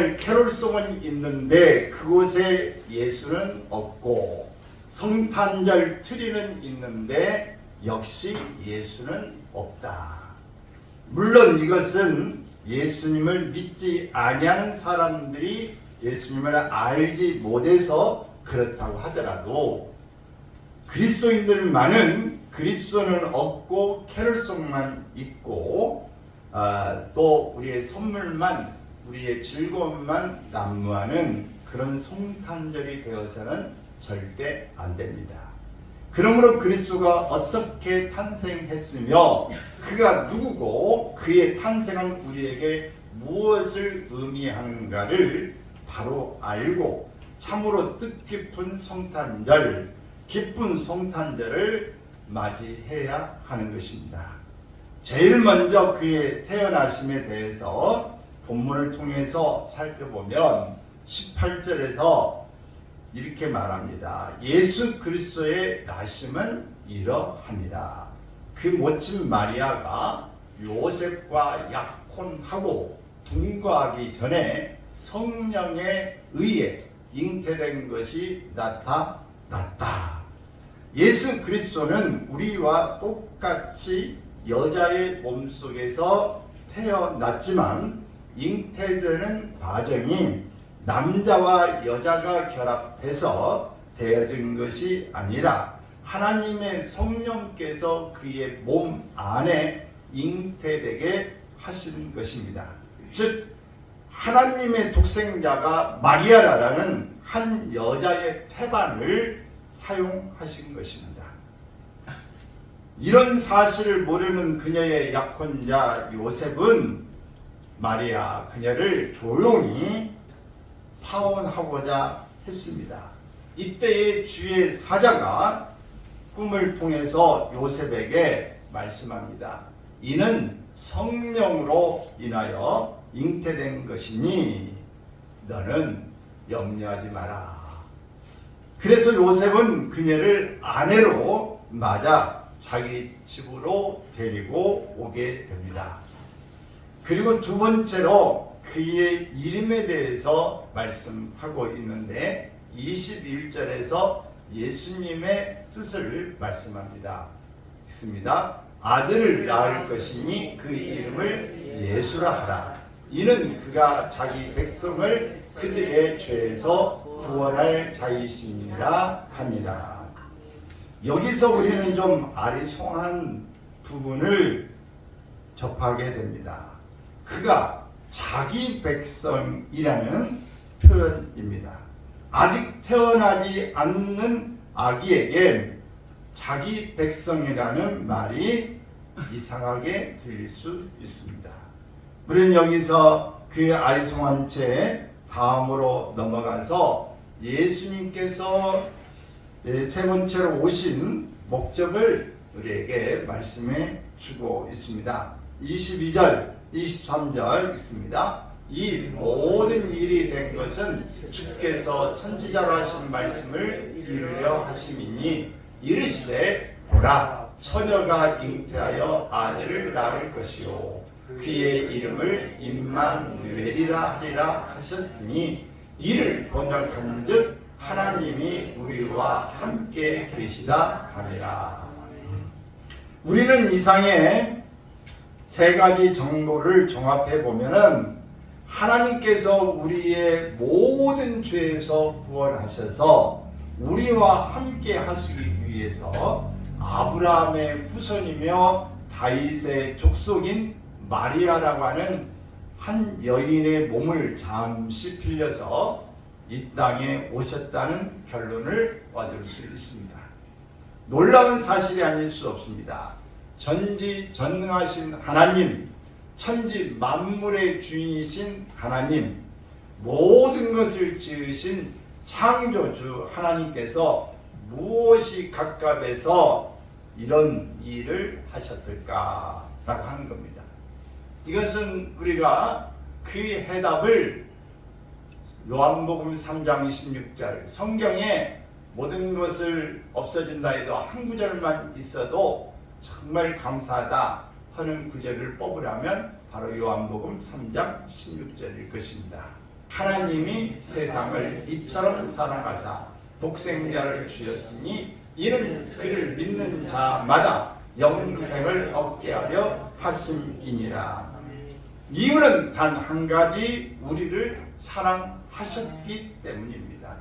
성탄절 캐롤송은 있는데 그곳에 예수는 없고 성탄절 트리는 있는데 역시 예수는 없다. 물론 이것은 예수님을 믿지 아니하는 사람들이 예수님을 알지 못해서 그렇다고 하더라도 그리스도인들만은 그리스도는 없고 캐롤송만 있고 아, 또 우리의 선물만 우리의 즐거움만 난무하는 그런 성탄절이 되어서는 절대 안 됩니다. 그러므로 그리스도가 어떻게 탄생했으며 그가 누구고 그의 탄생은 우리에게 무엇을 의미하는가를 바로 알고 참으로 뜻깊은 성탄절, 기쁜 성탄절을 맞이해야 하는 것입니다. 제일 먼저 그의 태어나심에 대해서 본문을 통해서 살펴보면 18절에서 이렇게 말합니다. 예수 그리스도의 나심은 이러하니라. 그 모친 마리아가 요셉과 약혼하고 동거하기 전에 성령에 의해 잉태된 것이 나타났다. 예수 그리스도는 우리와 똑같이 여자의 몸속에서 태어났지만 잉태되는 과정이 남자와 여자가 결합해서 되어진 것이 아니라 하나님의 성령께서 그의 몸 안에 잉태되게 하신 것입니다. 즉 하나님의 독생자가 마리아라는 한 여자의 태반을 사용하신 것입니다. 이런 사실을 모르는 그녀의 약혼자 요셉은 마리아 그녀를 조용히 파혼하고자 했습니다. 이때의 주의 사자가 꿈을 통해서 요셉에게 말씀합니다. 이는 성령으로 인하여 잉태된 것이니 너는 염려하지 마라. 그래서 요셉은 그녀를 아내로 맞아 자기 집으로 데리고 오게 됩니다. 그리고 두 번째로 그의 이름에 대해서 말씀하고 있는데 21절에서 예수님의 뜻을 말씀합니다. 있습니다. 아들을 낳을 것이니 그 이름을 예수라 하라. 이는 그가 자기 백성을 그들의 죄에서 구원할 자이심이라 하니라. 여기서 우리는 좀 아리송한 부분을 접하게 됩니다. 그가 자기 백성이라는 표현입니다. 아직 태어나지 않는 아기에게 자기 백성이라는 말이 이상하게 들릴 수 있습니다. 우리는 여기서 그 아리송한 채 다음으로 넘어가서 예수님께서 예, 세 번째로 오신 목적을 우리에게 말씀해 주고 있습니다. 22절, 23절 있습니다. 이 모든 일이 된 것은 주께서 선지자로 하신 말씀을 이루려 하심이니 이르시되 보라 처녀가 잉태하여 아들을 낳을 것이요 그의 이름을 임마누엘이라 하리라 하셨으니 이를 번역한즉 하나님이 우리와 함께 계시다 함이라. 우리는 이상의 세 가지 정보를 종합해 보면은 하나님께서 우리의 모든 죄에서 구원하셔서 우리와 함께 하시기 위해서 아브라함의 후손이며 다윗의 족속인 마리아라고 하는 한 여인의 몸을 잠시 빌려서 이 땅에 오셨다는 결론을 얻을 수 있습니다. 놀라운 사실이 아닐 수 없습니다. 전지 전능하신 하나님, 천지 만물의 주인이신 하나님, 모든 것을 지으신 창조주 하나님께서 무엇이 갑갑해서 이런 일을 하셨을까라고 하는 겁니다. 이것은 우리가 그 해답을 요한복음 3장 26절 성경에 모든 것을 없어진다 해도 한 구절만 있어도 정말 감사하다 하는 구절을 뽑으라면 바로 요한복음 3장 16절일 것입니다. 하나님이 세상을 이처럼 사랑하사 독생자를 주셨으니 이는 그를 믿는 자마다 영생을 얻게 하려 하심이니라. 이유는 단 한 가지 우리를 사랑하셨기 때문입니다.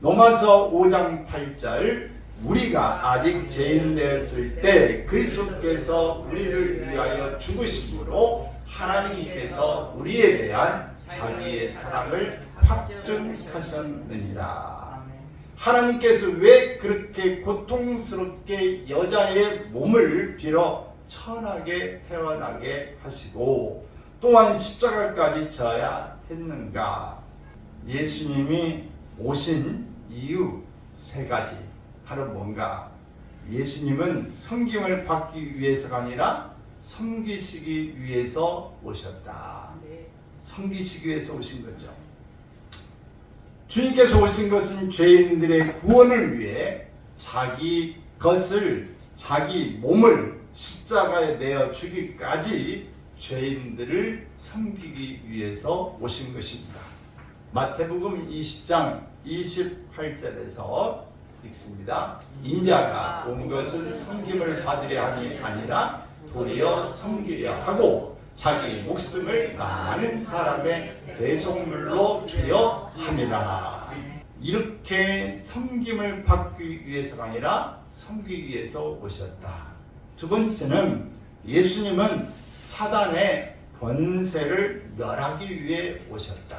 로마서 5장 8절 우리가 아직 죄인 되었을 때 그리스도께서 우리를 위하여 죽으심으로 하나님께서 우리에 대한 자기의 사랑을 확증하셨느니라. 하나님께서 왜 그렇게 고통스럽게 여자의 몸을 빌어 천하게 태어나게 하시고 또한 십자가까지 져야 했는가? 예수님이 오신 이유 세 가지. 바로 뭔가? 예수님은 성김을 받기 위해서가 아니라 섬기시기 위해서 오셨다. 섬기시기 위해서 오신 거죠. 주님께서 오신 것은 죄인들의 구원을 위해 자기 것을 자기 몸을 십자가에 내어 주기까지 죄인들을 섬기기 위해서 오신 것입니다. 마태복음 20장 28절에서 읽습니다. 인자가 온 것은 섬김을 받으려 함이 아니라 도리어 섬기려 하고 자기 목숨을 많은 사람의 대속물로 주려 함이라. 이렇게 섬김을 받기 위해서가 아니라 섬기기 위해서 오셨다. 두 번째는 예수님은 사단의 권세를 멸하기 위해 오셨다.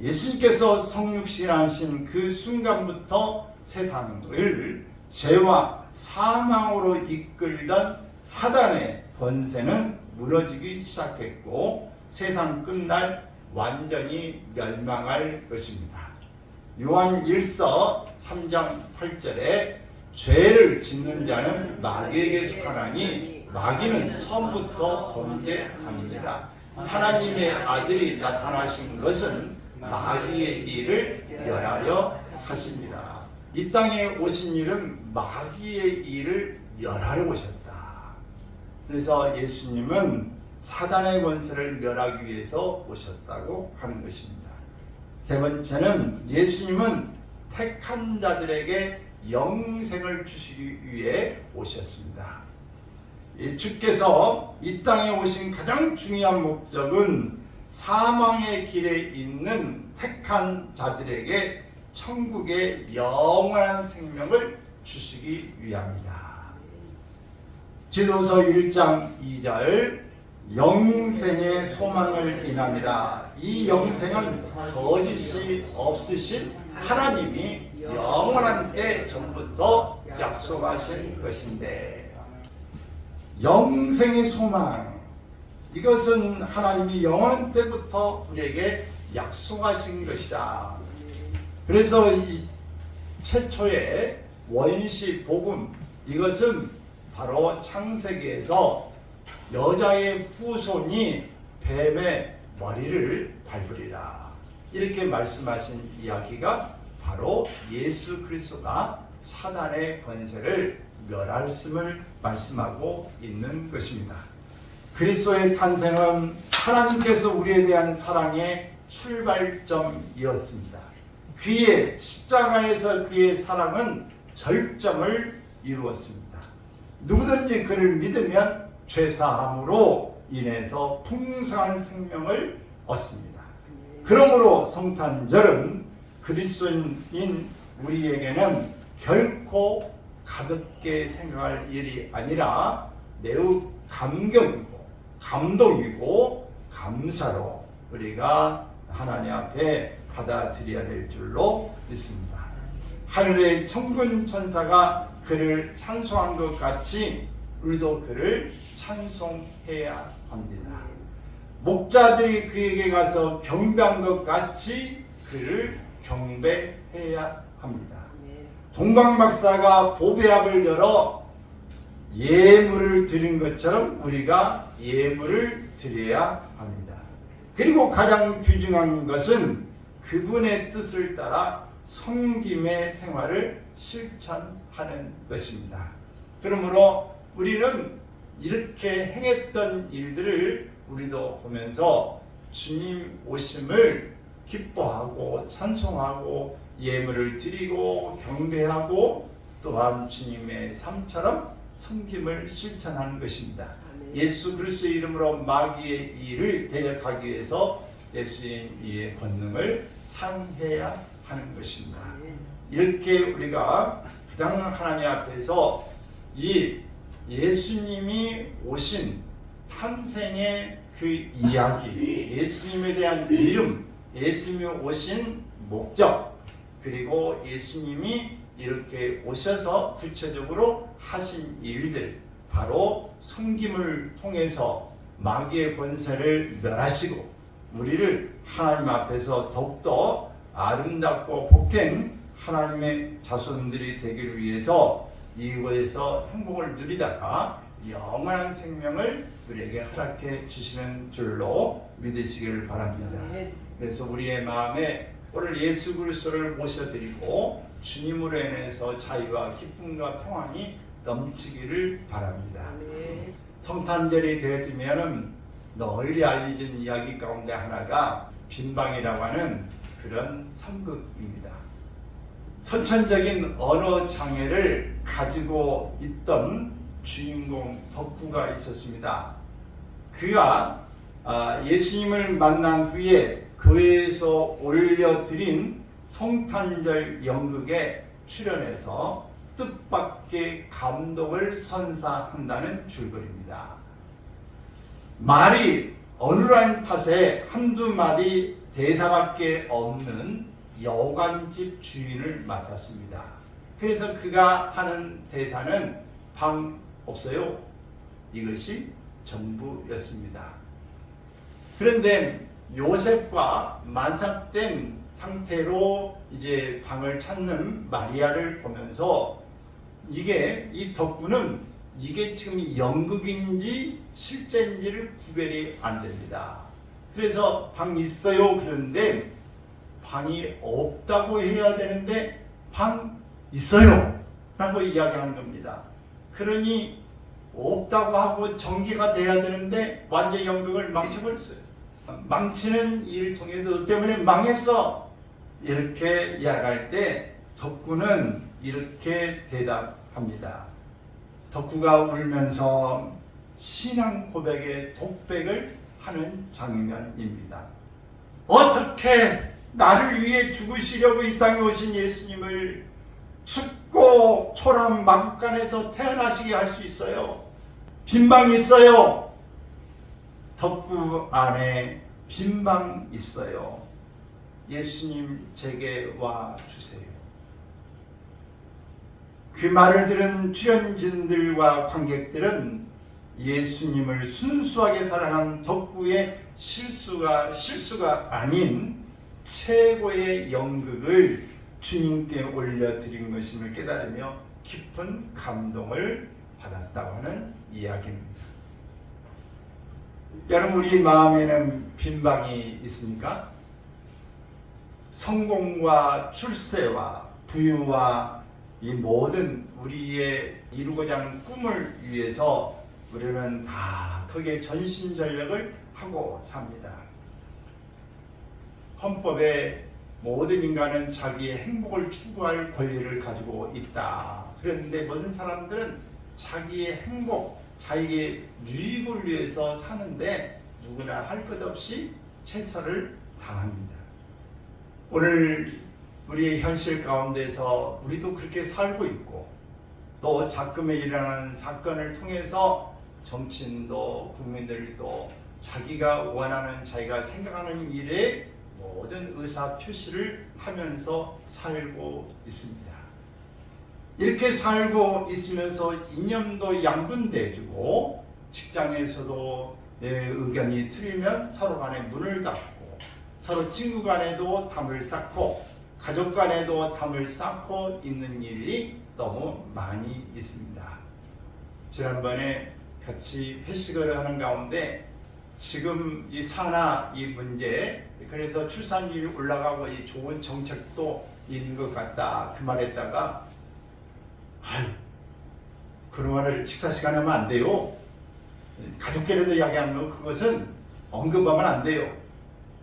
예수님께서 성육신하신 그 순간부터 세상을 죄와 사망으로 이끌던 사단의 권세는 무너지기 시작했고 세상 끝날 완전히 멸망할 것입니다. 요한 1서 3장 8절에 죄를 짓는 자는 마귀에게 속하나니 마귀는 처음부터 범죄합니다. 하나님의 아들이 나타나신 것은 마귀의 일을 멸하려 하십니다. 이 땅에 오신 일은 마귀의 일을 멸하려 오셨다. 그래서 예수님은 사단의 권세를 멸하기 위해서 오셨다고 하는 것입니다. 세 번째는 예수님은 택한 자들에게 영생을 주시기 위해 오셨습니다. 이 주께서 이 땅에 오신 가장 중요한 목적은 사망의 길에 있는 택한 자들에게 천국의 영원한 생명을 주시기 위함이다. 지도서 1장 2절 영생의 소망을 인합니다. 이 영생은 거짓이 없으신 하나님이 영원한 때 전부터 약속하신 것인데 영생의 소망 이것은 하나님이 영원 때부터 우리에게 약속하신 것이다. 그래서 이 최초의 원시 복음 이것은 바로 창세기에서 여자의 후손이 뱀의 머리를 밟으리라 이렇게 말씀하신 이야기가 바로 예수 그리스도가 사단의 권세를 멸할씀을 말씀하고 있는 것입니다. 그리스도의 탄생은 하나님께서 우리에 대한 사랑의 출발점이었습니다. 그의 십자가에서 그의 사랑은 절정을 이루었습니다. 누구든지 그를 믿으면 죄사함으로 인해서 풍성한 생명을 얻습니다. 그러므로 성탄절은 그리스도인 우리에게는 결코 가볍게 생각할 일이 아니라 매우 감격이고 감동이고 감사로 우리가 하나님 앞에 받아들여야 될 줄로 믿습니다. 하늘의 천군 천사가 그를 찬송한 것 같이 우리도 그를 찬송해야 합니다. 목자들이 그에게 가서 경배한 것 같이 그를 경배해야 합니다. 동방 박사가 보배합을 열어 예물을 드린 것처럼 우리가 예물을 드려야 합니다. 그리고 가장 귀중한 것은 그분의 뜻을 따라 성김의 생활을 실천하는 것입니다. 그러므로 우리는 이렇게 행했던 일들을 우리도 보면서 주님 오심을 기뻐하고 찬송하고 예물을 드리고 경배하고 또한 주님의 삶처럼 섬김을 실천하는 것입니다. 예수 그리스도의 이름으로 마귀의 일을 대적하기 위해서 예수님의 권능을 상해야 하는 것입니다. 이렇게 우리가 가장 하나님 앞에서 이 예수님이 오신 탄생의 그 이야기, 예수님에 대한 이름, 예수님이 오신 목적, 그리고 예수님이 이렇게 오셔서 구체적으로 하신 일들, 바로 섬김을 통해서 마귀의 권세를 멸하시고 우리를 하나님 앞에서 더욱더 아름답고 복된 하나님의 자손들이 되기를 위해서 이곳에서 행복을 누리다가 영원한 생명을 우리에게 허락해 주시는 줄로 믿으시기를 바랍니다. 그래서 우리의 마음에 오늘 예수 그리스도를 모셔드리고 주님으로 인해서 자유와 기쁨과 평안이 넘치기를 바랍니다. 아멘. 성탄절이 되어지면은 널리 알려진 이야기 가운데 하나가 빈방이라고 하는 그런 선극입니다. 선천적인 언어 장애를 가지고 있던 주인공 덕구가 있었습니다. 그가 아, 예수님을 만난 후에 교회에서 올려드린 성탄절 연극에 출연해서 뜻밖의 감동을 선사한다는 줄거리입니다. 말이 어눌한 탓에 한두 마디 대사밖에 없는 여관집 주인을 맡았습니다. 그래서 그가 하는 대사는 방 없어요. 이것이 전부였습니다. 그런데 요셉과 만삭된 상태로 이제 방을 찾는 마리아를 보면서 이게 이 덕구는 이게 지금 연극인지 실제인지를 구별이 안 됩니다. 그래서 방 있어요 그런데 방이 없다고 해야 되는데 방 있어요 라고 이야기하는 겁니다. 그러니 없다고 하고 전개가 돼야 되는데 완전 연극을 망쳐버렸어요. 망치는 일 통해서 너 때문에 망했어 이렇게 이야기할 때 덕구는 이렇게 대답합니다. 덕구가 울면서 신앙 고백의 독백을 하는 장면입니다. 어떻게 나를 위해 죽으시려고 이 땅에 오신 예수님을 춥고 초란 마국간에서 태어나시게 할 수 있어요? 빈방 있어요. 덕구 안에 빈 방 있어요. 예수님 제게 와 주세요. 그 말을 들은 출연진들과 관객들은 예수님을 순수하게 사랑한 덕구의 실수가 실수가 아닌 최고의 연극을 주님께 올려드린 것임을 깨달으며 깊은 감동을 받았다고 하는 이야기입니다. 여러분 우리 마음에는 빈방이 있습니까? 성공과 출세와 부유와 이 모든 우리의 이루고자 하는 꿈을 위해서 우리는 다 크게 전심전력을 하고 삽니다. 헌법에 모든 인간은 자기의 행복을 추구할 권리를 가지고 있다. 그런데 모든 사람들은 자기의 행복, 자기의 유익을 위해서 사는데 누구나 할 것 없이 최선을 다합니다. 오늘 우리의 현실 가운데서 우리도 그렇게 살고 있고 또 자금에 일어나는 사건을 통해서 정치인도 국민들도 자기가 원하는 자기가 생각하는 일에 모든 의사 표시를 하면서 살고 있습니다. 이렇게 살고 있으면서 이념도 양분돼지고 직장에서도 내 의견이 틀리면 서로 간에 문을 닫고 서로 친구 간에도 담을 쌓고 가족 간에도 담을 쌓고 있는 일이 너무 많이 있습니다. 지난번에 같이 회식을 하는 가운데 지금 이 산하 이 문제 그래서 출산율이 올라가고 이 좋은 정책도 있는 것 같다 그 말했다가 아유 그런 말을 식사 시간에 하면 안 돼요 가족끼리도 이야기하는 거 그것은 언급하면 안 돼요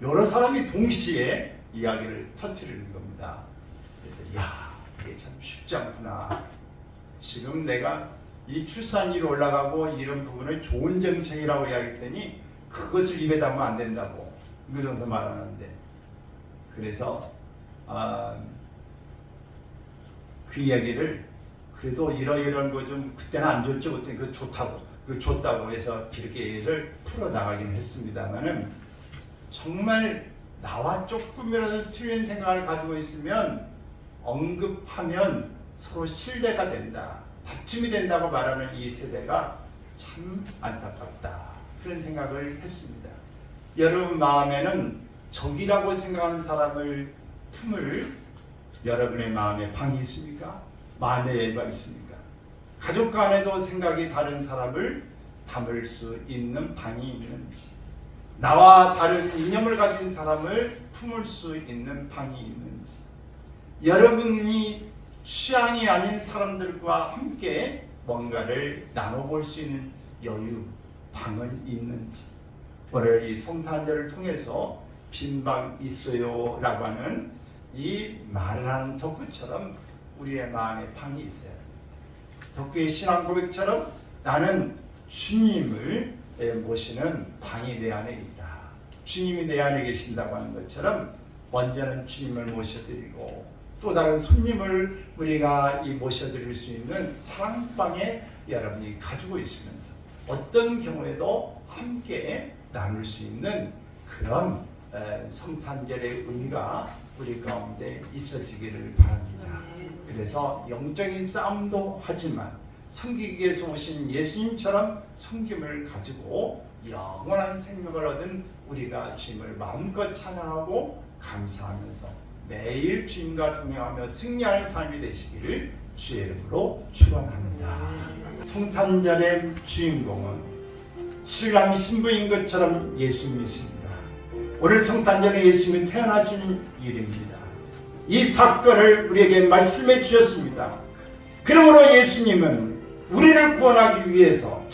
여러 사람이 동시에 이야기를 터뜨리는 겁니다. 그래서 야 이게 참 쉽지 않구나. 지금 내가 이 출산율이 올라가고 이런 부분을 좋은 정책이라고 이야기했더니 그것을 입에 담으면 안 된다고 이거정서 말하는데 그래서 아, 그 이야기를 그래도 이러이러한 거 좀 그때는 안 좋죠. 그때 그 좋다고 그 좋다고 해서 얘기를 풀어 나가긴 했습니다만은 정말 나와 조금이라도 틀린 생각을 가지고 있으면 언급하면 서로 신뢰가 된다 다툼이 된다고 말하는 이 세대가 참 안타깝다. 그런 생각을 했습니다. 여러분 마음에는 적이라고 생각하는 사람을 품을 여러분의 마음에 방이 있습니까? 마음의 여유가 있습니까? 가족 간에도 생각이 다른 사람을 담을 수 있는 방이 있는지 나와 다른 이념을 가진 사람을 품을 수 있는 방이 있는지 여러분이 취향이 아닌 사람들과 함께 뭔가를 나눠볼 수 있는 여유, 방은 있는지 오늘 이 성탄절을 통해서 빈방 있어요 라고 하는 이 말을 하는 덕후처럼 우리의 마음에 방이 됩니다. 덕후의 신앙 고백처럼 나는 주님을 모시는 방이 내 안에 있다. 주님이 내 안에 계신다고 하는 것처럼 먼저는 주님을 모셔드리고 또 다른 손님을 우리가 이 모셔드릴 수 있는 사랑방에 여러분이 가지고 있으면서 어떤 경우에도 함께 나눌 수 있는 그런 에, 성탄절의 의미가 우리 가운데 있어지기를 바랍니다. 그래서 영적인 싸움도 하지만 섬기기 위해서 오신 예수님처럼 섬김을 가지고 영원한 생명을 얻은 우리가 주님을 마음껏 찬양하고 감사하면서 매일 주님과 동행하며 승리하는 삶이 되시기를 주의 이름으로 축원합니다. 성탄절의 주인공은 신랑 신부인 것처럼 예수님이십니다. 오늘 성탄절에 예수님이 태어나신 일입니다. 이 사건을 우리에게 말씀해 주셨습니다. 그러므로 예수님은 우리를 구원하기 위해서